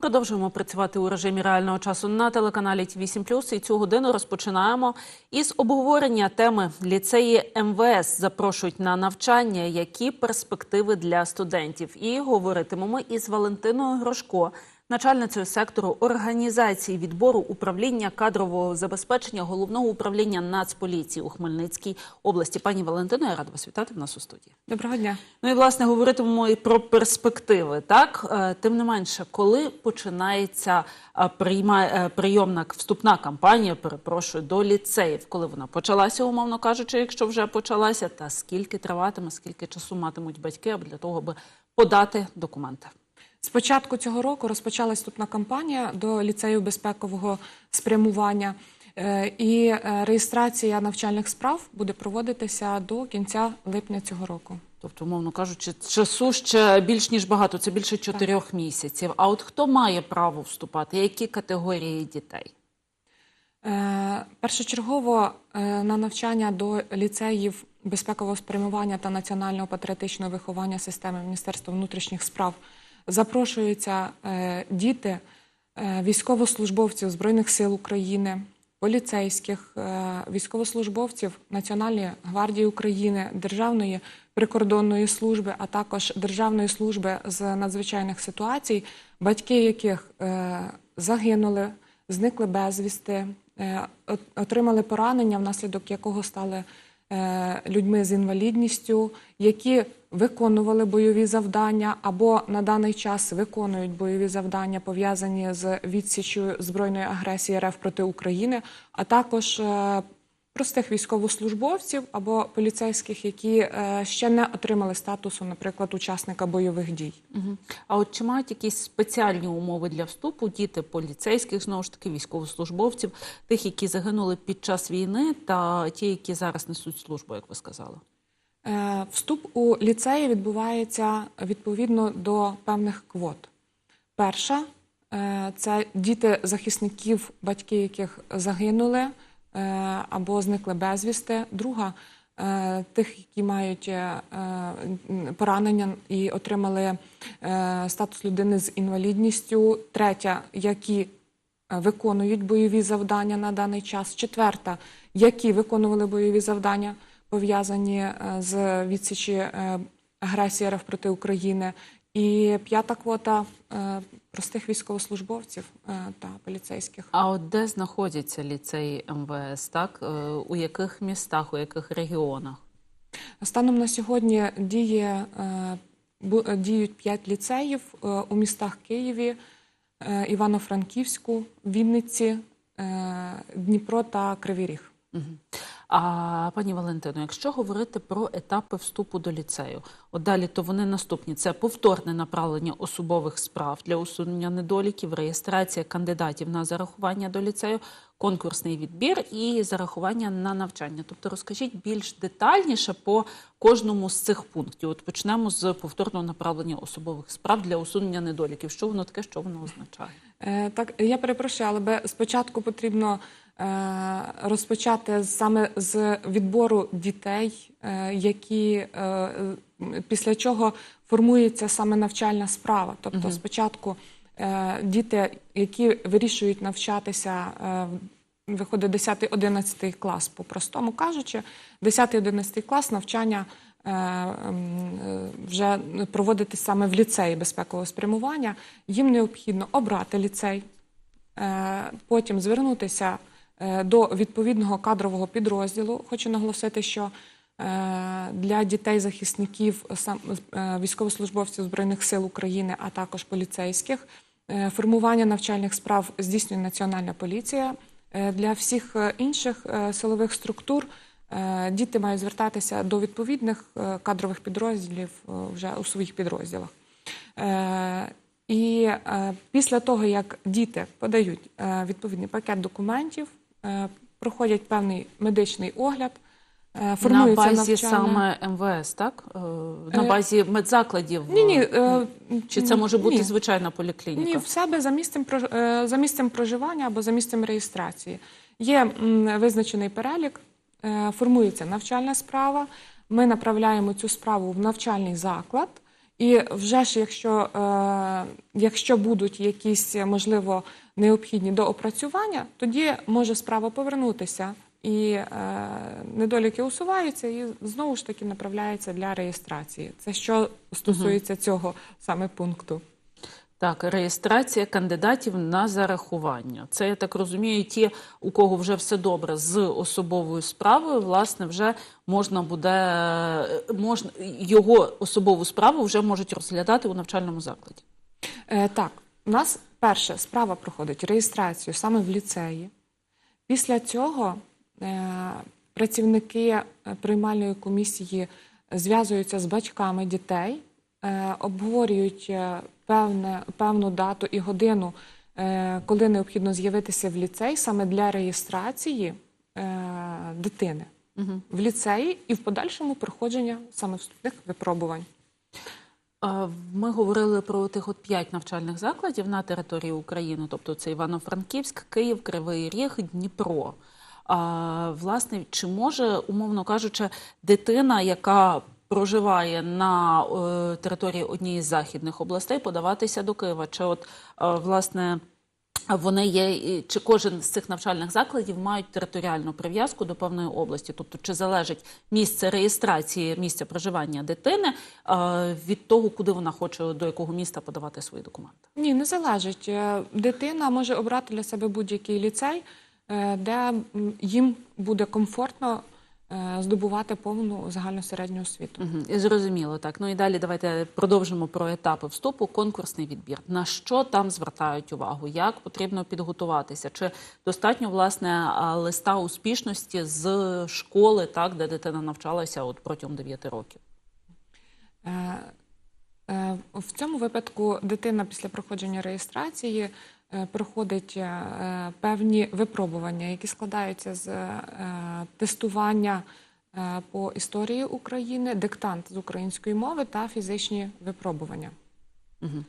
Продовжуємо працювати у режимі реального часу на телеканалі Ті 8 І цю годину розпочинаємо із обговорення теми ліцеї МВС запрошують на навчання, які перспективи для студентів. І говоритимемо із Валентиною Грошко, начальницею сектору організації відбору управління кадрового забезпечення головного управління Нацполіції у Хмельницькій області. Пані Валентино, я рада вас вітати в нас у студії. Доброго дня. Ну і власне говоритимемо і про перспективи. Так Е, тим не менше, коли починається е, прийма е, прийомна вступна кампанія, перепрошую, до ліцеїв, коли вона почалася, умовно кажучи, якщо вже почалася, та скільки триватиме, скільки часу матимуть батьки для того, аби подати документи. З початку цього року розпочалась вступна кампанія до ліцею безпекового спрямування. Е, І е, реєстрація навчальних справ буде проводитися до кінця липня цього року. Тобто, умовно кажучи, часу ще більш ніж багато, це більше чотирьох місяців. А от хто має право вступати? Які категорії дітей? Е, Першочергово е, на навчання до ліцеїв безпекового спрямування та національного патріотичного виховання системи Міністерства внутрішніх справ запрошуються е, діти е, військовослужбовців Збройних сил України, поліцейських, е, військовослужбовців Національної гвардії України, Державної прикордонної служби, а також Державної служби з надзвичайних ситуацій, батьки яких загинули, зникли безвісти, отримали поранення, внаслідок якого стали людьми з інвалідністю, які виконували бойові завдання або на даний час виконують бойові завдання, пов'язані з відсічю збройної агресії РФ проти України, а також е, простих військовослужбовців або поліцейських, які е, ще не отримали статусу, наприклад, учасника бойових дій. А от чи мають якісь спеціальні умови для вступу діти поліцейських, знову ж таки, військовослужбовців, тих, які загинули під час війни, та ті, які зараз несуть службу, як ви сказали? Е, Вступ у ліцеї відбувається відповідно до певних квот. Перша е, це діти захисників, батьки яких загинули е, або зникли безвісти. Друга тих, які мають поранення і отримали статус людини з інвалідністю. Третя, які виконують бойові завдання на даний час. Четверта, які виконували бойові завдання, пов'язані е, з відсічі е, агресії РФ проти України. І п'ята квота е, простих військовослужбовців е, та поліцейських. А от де знаходяться ліцеї МВС? Так Е, у яких містах, у яких регіонах? Станом на сьогодні діє, е, діють п'ять ліцеїв е, у містах Києві, е, Івано-Франківську, Вінниці, е, Дніпро та Кривий Ріг. Мгм. А пані Валентино, якщо говорити про етапи вступу до ліцею, от далі то вони наступні: це повторне направлення особових справ для усунення недоліків, реєстрація кандидатів на зарахування до ліцею, конкурсний відбір і зарахування на навчання. Тобто розкажіть більш детальніше по кожному з цих пунктів. От почнемо з повторного направлення особових справ для усунення недоліків. Що воно таке, що воно означає? Е, Так, я перепрошую, але спочатку потрібно розпочати саме з відбору дітей, е, які е, після чого формується саме навчальна справа. Тобто, спочатку е, діти, які вирішують навчатися. е, Виходить 10-11 клас, по-простому кажучи, 10-11 клас навчання е, е, вже проводити саме в ліцеї безпекового спрямування. Їм необхідно обрати ліцей, е, потім звернутися е, до відповідного кадрового підрозділу. Хочу наголосити, що е, для дітей-захисників, е, військовослужбовців Збройних сил України, а також поліцейських, е, формування навчальних справ здійснює Національна поліція. Е, Для всіх е, інших е, силових структур е, діти мають звертатися до відповідних е, кадрових підрозділів е, вже у своїх підрозділах. Е, І е, після того, як діти подають е, відповідний пакет документів, е, проходять певний медичний огляд, е, На базі навчальна... саме МВС, так? Е, На Е, базі медзакладів? Ні, ні, е, Чи це може бути ні. звичайна поліклініка? Ні, в себе за місцем е, за місцем проживання або за місцем реєстрації. Є визначений перелік, е, формується навчальна справа. Ми направляємо цю справу в навчальний заклад, І вже ж, якщо, е, якщо будуть якісь, можливо, необхідні до опрацювання, тоді може справа повернутися. І е, недоліки усуваються і знову ж таки направляється для реєстрації. Це що стосується цього саме пункту. Так, реєстрація кандидатів на зарахування. Це я так розумію, ті, у кого вже все добре з особовою справою, власне, вже можна буде е, можна його особову справу вже можуть розглядати у навчальному закладі. Е, так, у нас перше справа проходить реєстрацію саме в ліцеї. Після цього е, працівники е, приймальної комісії зв'язуються з батьками дітей, обговорюють е, певне, певну дату і годину, е, коли необхідно з'явитися в ліцей саме для реєстрації е, дитини в ліцеї і в подальшому проходження саме вступних випробувань. Ми говорили про тих от п'ять навчальних закладів на території України, тобто це Івано-Франківськ, Київ, Кривий Ріг, Дніпро. А, власне, чи може, умовно кажучи, дитина, яка проживає на е, території однієї з західних областей, подаватися до Києва? Чи от е, власне вони є, чи кожен з цих навчальних закладів мають територіальну прив'язку до певної області? Тобто, чи залежить місце реєстрації місця проживання дитини е, від того, куди вона хоче до якого міста подавати свої документи? Ні, не залежить. Е, Дитина може обрати для себе будь-який ліцей, е, де їм буде комфортно здобувати повну загальну середню освіту. Угу, зрозуміло, так. Ну і далі давайте продовжимо про етапи вступу. Конкурсний відбір. На що там звертають увагу? Як потрібно підготуватися? Чи достатньо власне листа успішності з школи, так де дитина навчалася от протягом 9 років? Е, е, В цьому випадку дитина після проходження реєстрації е, проходить е, певні випробування, які складаються з е, тестування е, по історії України, диктант з української мови та фізичні випробування. Угу.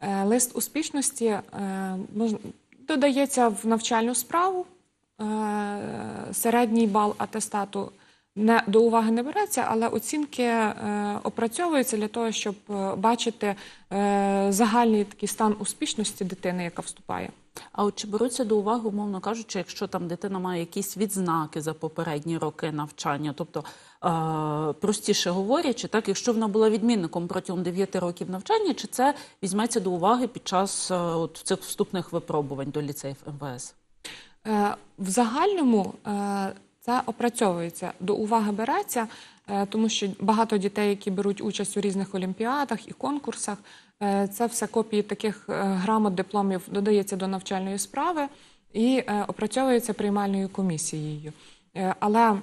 Е, Лист успішності е, додається в навчальну справу. Е, Середній бал атестату не до уваги не береться, але оцінки е, опрацьовуються для того, щоб е, бачити е, загальний такий стан успішності дитини, яка вступає. А от чи беруться до уваги, умовно кажучи, якщо там дитина має якісь відзнаки за попередні роки навчання, тобто е, простіше говорячи, так якщо вона була відмінником протягом 9 років навчання, чи це візьметься до уваги під час е, от цих вступних випробувань до ліцеїв МВС? Е, В загальному е, це опрацьовується, до уваги береться, е, тому що багато дітей, які беруть участь у різних олімпіадах і конкурсах, е, це все копії таких е, грамот, дипломів додається до навчальної справи і опрацьовується приймальною комісією. Але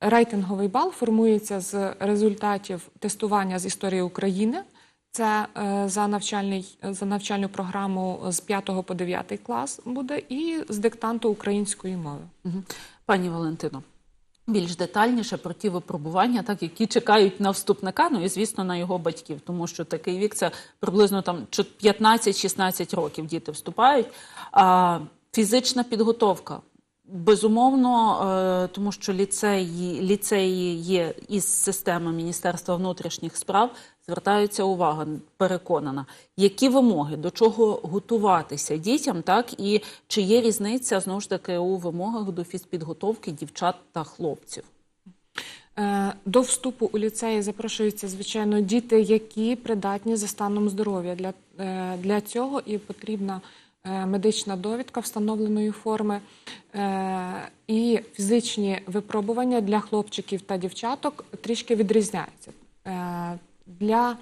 рейтинговий бал формується з результатів тестування з історії України. Це е, за за навчальну програму з 5 по 9 клас буде, і з диктанту української мови. Пані Валентино, більш детальніше про ті випробування, так які чекають на вступника, ну і звісно на його батьків, тому що такий вік це приблизно там 15-16 років діти вступають. А фізична підготовка. Безумовно, е, тому що ліцеї, ліцеї є із системи Міністерства внутрішніх справ, звертаються увага, переконана, які вимоги, до чого готуватися дітям, так і чи є різниця знову ж таки у вимогах до фізпідготовки дівчат та хлопців. Е, До вступу у ліцеї запрошуються, звичайно, діти, які придатні за станом здоров'я. Для, е, для цього і потрібна е, медична довідка встановленої форми і фізичні випробування для хлопчиків та дівчаток трішки відрізняються. Для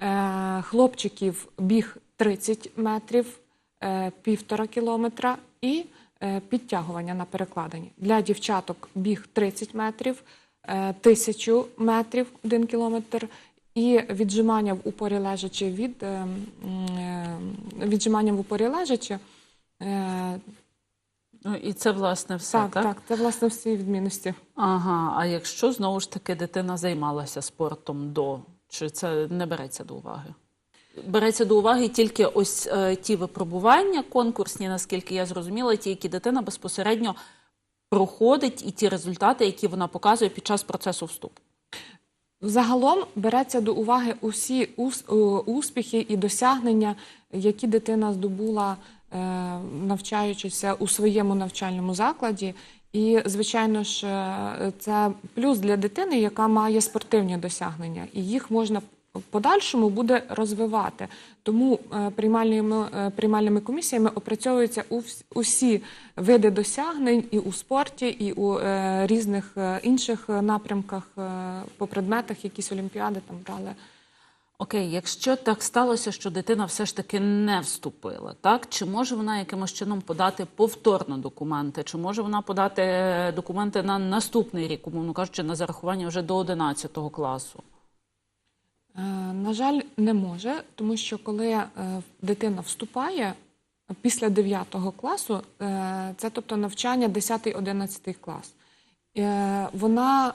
е, хлопчиків біг 30 метрів, е, півтора кілометра і е, підтягування на перекладині. Для дівчаток біг 30 метрів, е, тисячу метрів, один кілометр, і віджимання в упорі лежачи від е, е, віджимання в упорі лежачи. Е, Ну і це власне все Так, так, це власне всі відмінності. Ага. А якщо знову ж таки дитина займалася спортом до, чи це не береться до уваги? Береться до уваги тільки ось е, ті випробування конкурсні, наскільки я зрозуміла, ті, які дитина безпосередньо проходить, і ті результати, які вона показує під час процесу вступу. Загалом береться до уваги усі успіхи і досягнення, які дитина здобула, е, навчаючися у своєму навчальному закладі. І, звичайно ж, е, це плюс для дитини, яка має спортивні досягнення, і їх можна в подальшому буде розвивати. Тому е, приймальними, е, приймальними комісіями опрацьовуються ус- усі види досягнень і у спорті, і у різних інших напрямках по предметах, якісь олімпіади там брали. Окей, якщо так сталося, що дитина все ж таки не вступила, так? Чи може вона якимось чином подати повторно документи, чи може вона подати е, документи на наступний рік, умовно кажучи, на зарахування вже до 11 класу? Е, На жаль, не може, тому що коли е, дитина вступає після 9 класу, це тобто навчання 10-11 клас, вона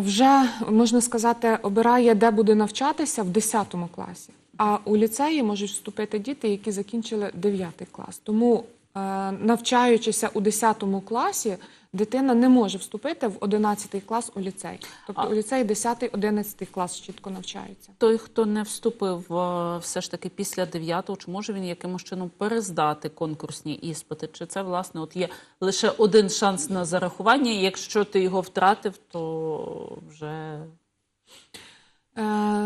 вже, можна сказати, обирає, де буде навчатися в 10 класі. А у ліцеї можуть вступити діти, які закінчили 9 клас. Тому, е, навчаючися у 10 класі, дитина не може вступити в 11 клас у ліцей. Тобто у ліцей 10-11 клас чітко навчаються. Той, хто не вступив е, все ж таки після 9-го, чи може він якимось чином перездати конкурсні іспити? Чи це власне от є лише один шанс на зарахування? І якщо ти його втратив, то вже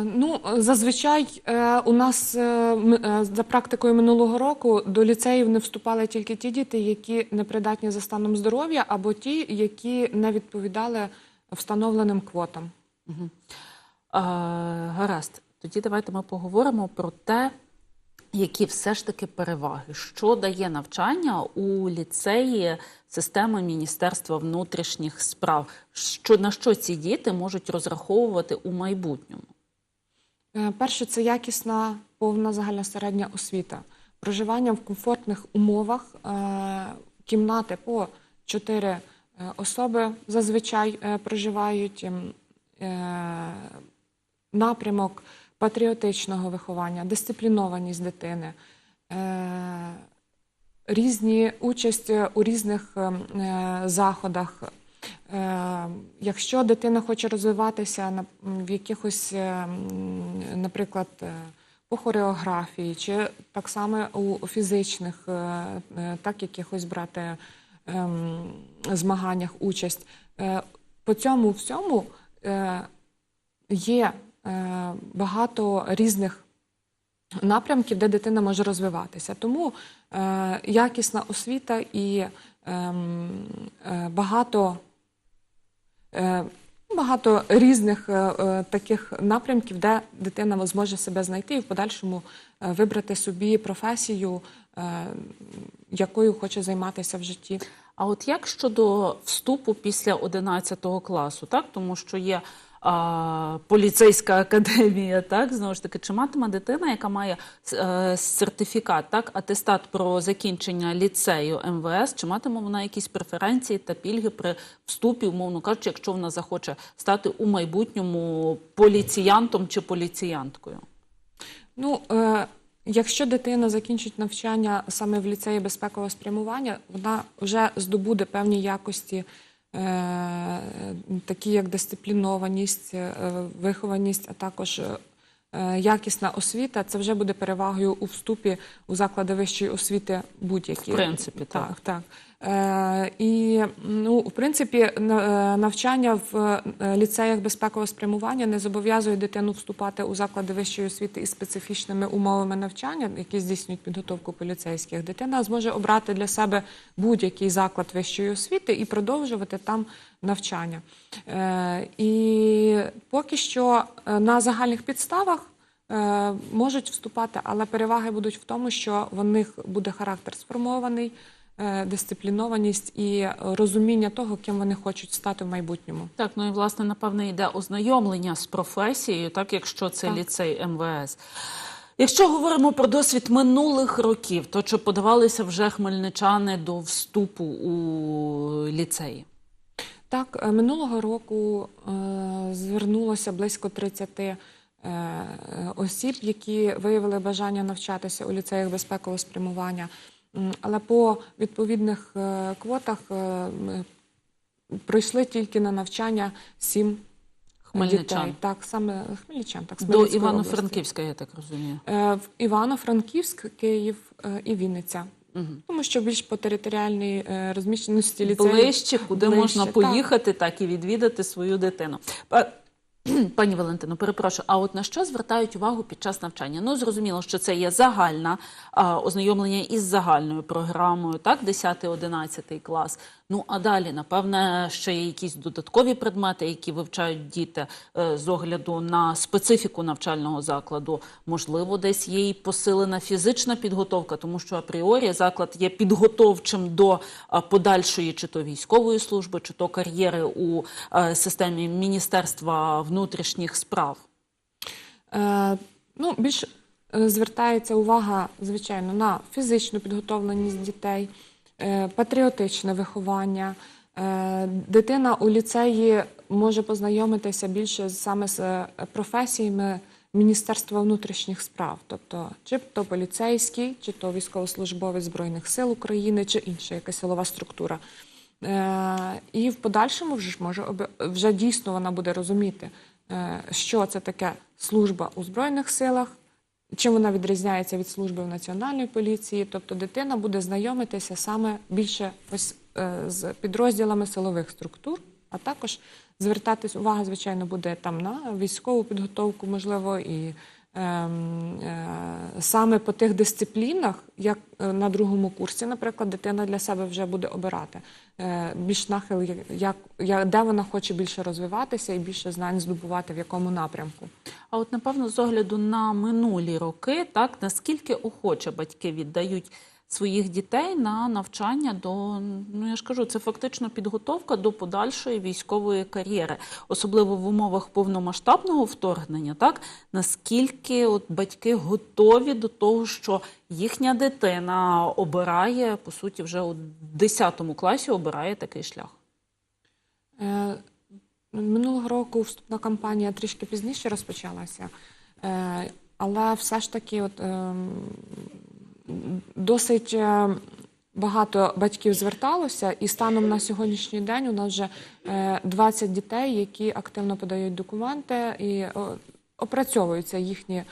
ну, зазвичай е, у нас е, е, за практикою минулого року до ліцеїв не вступали тільки ті діти, які не придатні за станом здоров'я, або ті, які не відповідали встановленим квотам. Е, гаразд. Тоді давайте ми поговоримо про те, які все ж таки переваги, що дає навчання у ліцеї системи Міністерства внутрішніх справ, що на що ці діти можуть розраховувати у майбутньому. Е, Перше, це якісна повна загальна середня освіта. Проживання в комфортних умовах, е, кімнати по чотири е, особи зазвичай проживають. ем, Напрямок патріотичного виховання, дисциплінованість дитини, е, різні участь у різних ем, е, заходах. Е, Якщо дитина хоче розвиватися в якихось, е, наприклад, по хореографії, чи так само у фізичних, так якихось брати ем, змаганнях участь, по цьому всьому є багато різних напрямків, де дитина може розвиватися. Тому е, якісна освіта і ем, е, багато, е, багато різних е, е, таких напрямків, де дитина зможе себе знайти і в подальшому е, вибрати собі професію, е, якою хоче займатися в житті. А от як щодо вступу після 11 класу, так тому що є поліцейська академія, так знову ж таки, чи матиме дитина, яка має е, сертифікат, так атестат про закінчення ліцею МВС, чи матиме вона якісь преференції та пільги при вступі, умовно кажучи, якщо вона захоче стати у майбутньому поліціянтом чи поліціянткою? Ну, е, якщо дитина закінчить навчання саме в ліцеї безпекового спрямування, вона вже здобуде певні якості, такі як дисциплінованість, е, вихованість, а також е, якісна освіта. Це вже буде перевагою у вступі у заклади вищої освіти будь-які. В принципі, так. так. так. Е, і ну, в принципі, е, навчання в е, ліцеях безпекового спрямування не зобов'язує дитину вступати у заклади вищої освіти із специфічними умовами навчання, які здійснюють підготовку поліцейських. Дитина зможе обрати для себе будь-який заклад вищої освіти і продовжувати там навчання. І поки що на загальних підставах. Можуть вступати, але переваги будуть в тому, що в них буде характер сформований, дисциплінованість і розуміння того, ким вони хочуть стати в майбутньому. Так, ну і власне, напевне, йде ознайомлення з професією, так якщо це Так. ліцей МВС. Якщо говоримо про досвід минулих років, то чи подавалися вже хмельничани до вступу у ліцеї? Так, е, минулого року е, звернулося близько 30 е, осіб, які виявили бажання навчатися у ліцеях безпекового спрямування. Але по відповідних е, квотах е, м, пройшли тільки на навчання сім Хмельничан. дітей. Так, саме хмельничан, так До Івано-Франківська, я так розумію. Е, В Івано-Франківськ, Київ е, і Вінниця. Тому що більш по територіальній е, розміщеності ліцею. Ближче, куди ближче, можна так. поїхати, так і відвідати свою дитину. Па- Пані Валентино, перепрошую, а от на що звертають увагу під час навчання? Ну, зрозуміло, що це є загальна а, ознайомлення із загальною програмою, так, 10-11 клас. Ну а далі, напевне, ще є якісь додаткові предмети, які вивчають діти е, з огляду на специфіку навчального закладу. Можливо, десь є і посилена фізична підготовка, тому що апріорі заклад є підготовчим до подальшої чи то військової служби, чи то кар'єри у е, системі Міністерства внутрішніх справ. Е, ну, більш е, звертається увага, звичайно, на фізичну підготовленість дітей, е, патріотичне виховання. Е, дитина у ліцеї може познайомитися більше саме з е, професіями Міністерства внутрішніх справ, тобто чи то поліцейський, чи то військовослужбовець Збройних сил України, чи інша якась силова структура. Е, і в подальшому вже може вже дійсно вона буде розуміти, е, що це таке служба у збройних силах, чим вона відрізняється від служби в національній поліції. Тобто дитина буде знайомитися саме більше ось е, з підрозділами силових структур, а також звертатись увага, звичайно, буде там на військову підготовку, можливо, і саме по тих дисциплінах, як е, на другому курсі, наприклад, дитина для себе вже буде обирати е, більш нахил, як, як, де вона хоче більше розвиватися і більше знань здобувати в якому напрямку. А от напевно, з огляду на минулі роки, так наскільки охоче батьки віддають своїх дітей на навчання до ну я ж кажу, це фактично підготовка до подальшої військової кар'єри, особливо в умовах повномасштабного вторгнення, так? Наскільки от батьки готові до того, що їхня дитина обирає по суті вже у 10 класі обирає такий шлях. Е, Минулого року вступна кампанія трішки пізніше розпочалася, Е, але все ж таки, от, ем, досить е, багато батьків зверталося, і станом на сьогоднішній день у нас вже е, 20 дітей, які активно подають документи і опрацьовуються їхні е,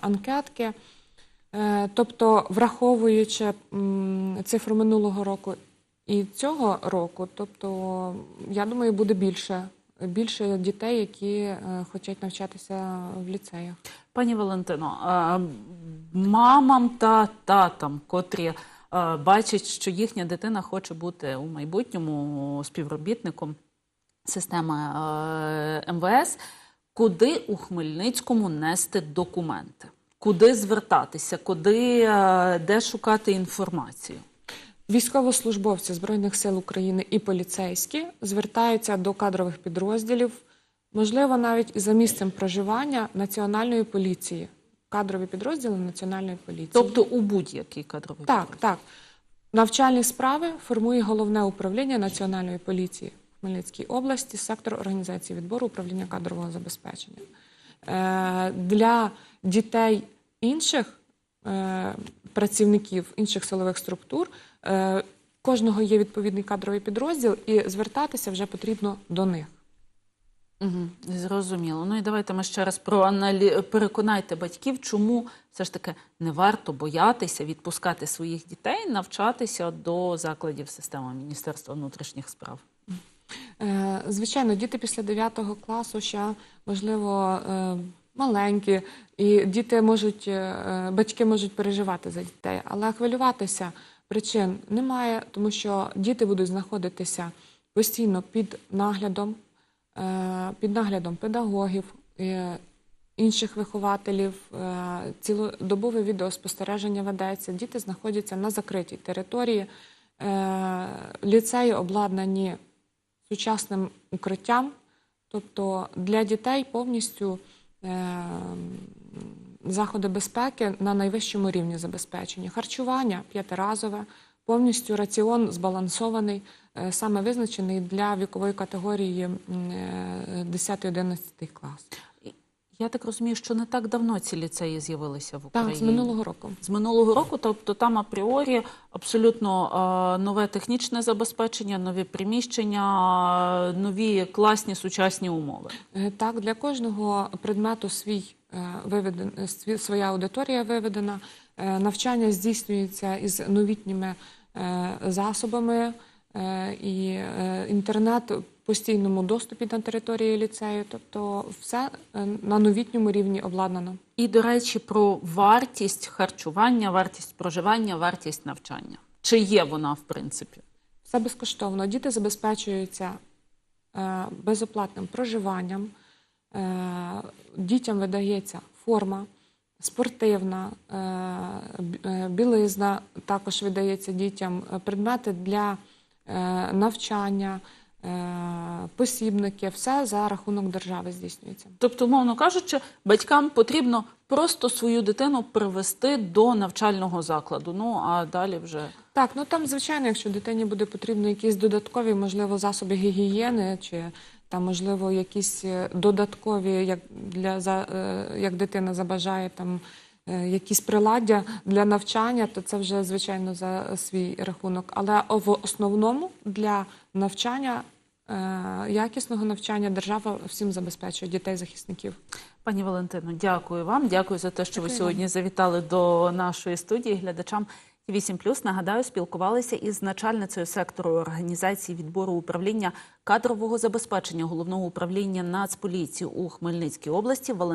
анкетки. Е, Тобто, враховуючи цифру минулого року і цього року, тобто, я думаю, буде більше, більше дітей, які е, хочуть навчатися в ліцеях. Пані Валентино, мамам та татам, котрі бачать, що їхня дитина хоче бути у майбутньому співробітником системи МВС, куди у Хмельницькому нести документи? Куди звертатися, куди де шукати інформацію? Військовослужбовці Збройних сил України і поліцейські звертаються до кадрових підрозділів, можливо, навіть і за місцем проживання Національної поліції, кадрові підрозділи Національної поліції. Тобто у будь-який кадровий Так, підрозділ. так. Навчальні справи формує головне управління Національної поліції в Хмельницькій області, сектор організації відбору управління кадрового забезпечення. Е, для дітей інших е, працівників інших силових структур е, кожного є відповідний кадровий підрозділ, і звертатися вже потрібно до них. Зрозуміло. Ну і давайте ми ще раз проаналі... переконайте батьків, чому все ж таки не варто боятися відпускати своїх дітей, навчатися до закладів системи Міністерства внутрішніх справ. Е, Звичайно, діти після 9 класу ще, можливо, е, маленькі, і діти можуть, е, батьки можуть переживати за дітей, але хвилюватися причин немає, тому що діти будуть знаходитися постійно під наглядом, під наглядом педагогів, е, інших вихователів, е, цілодобове відеоспостереження ведеться. Діти знаходяться на закритій території. Е, Ліцеї обладнані сучасним укриттям, тобто для дітей повністю е, заходи безпеки на найвищому рівні забезпечення. Харчування п'ятиразове, повністю раціон збалансований, е, саме визначений для вікової категорії е, 10-11 клас. Я так розумію, що не так давно ці ліцеї з'явилися в Україні. Так, з минулого року. З минулого року, тобто там апріорі абсолютно е, нове технічне забезпечення, нові приміщення, е, нові класні сучасні умови. Е, Так, для кожного предмету свій е, виведен, е, своя аудиторія виведена. Е, Навчання здійснюється із новітніми е, засобами е, і е, інтернет в постійному доступі на території ліцею. Тобто, все е, на новітньому рівні обладнано. І, до речі, про вартість харчування, вартість проживання, вартість навчання. Чи є вона, в принципі? Все безкоштовно. Діти забезпечуються е, безоплатним проживанням. Е, дітям видається форма спортивна, е, е, білизна також видається дітям, е, предмети для навчання, посібники. Все за рахунок держави здійснюється. Тобто, умовно кажучи, батькам потрібно просто свою дитину привести до навчального закладу. Ну а далі вже Так, ну там, звичайно, якщо дитині буде потрібно якісь додаткові, можливо, засоби гігієни, чи там, можливо, якісь е, додаткові, як для за е, як дитина забажає там. е, Якісь приладдя для навчання, то це вже звичайно за свій рахунок. Але в основному для навчання якісного навчання держава всім забезпечує дітей захисників. Пані Валентино, дякую вам. Дякую за те, що ви Дякую сьогодні завітали до нашої студії. Глядачам 8 Нагадаю, спілкувалися із начальницею сектору організації відбору управління кадрового забезпечення головного управління Нацполіції у Хмельницькій області Валентиною.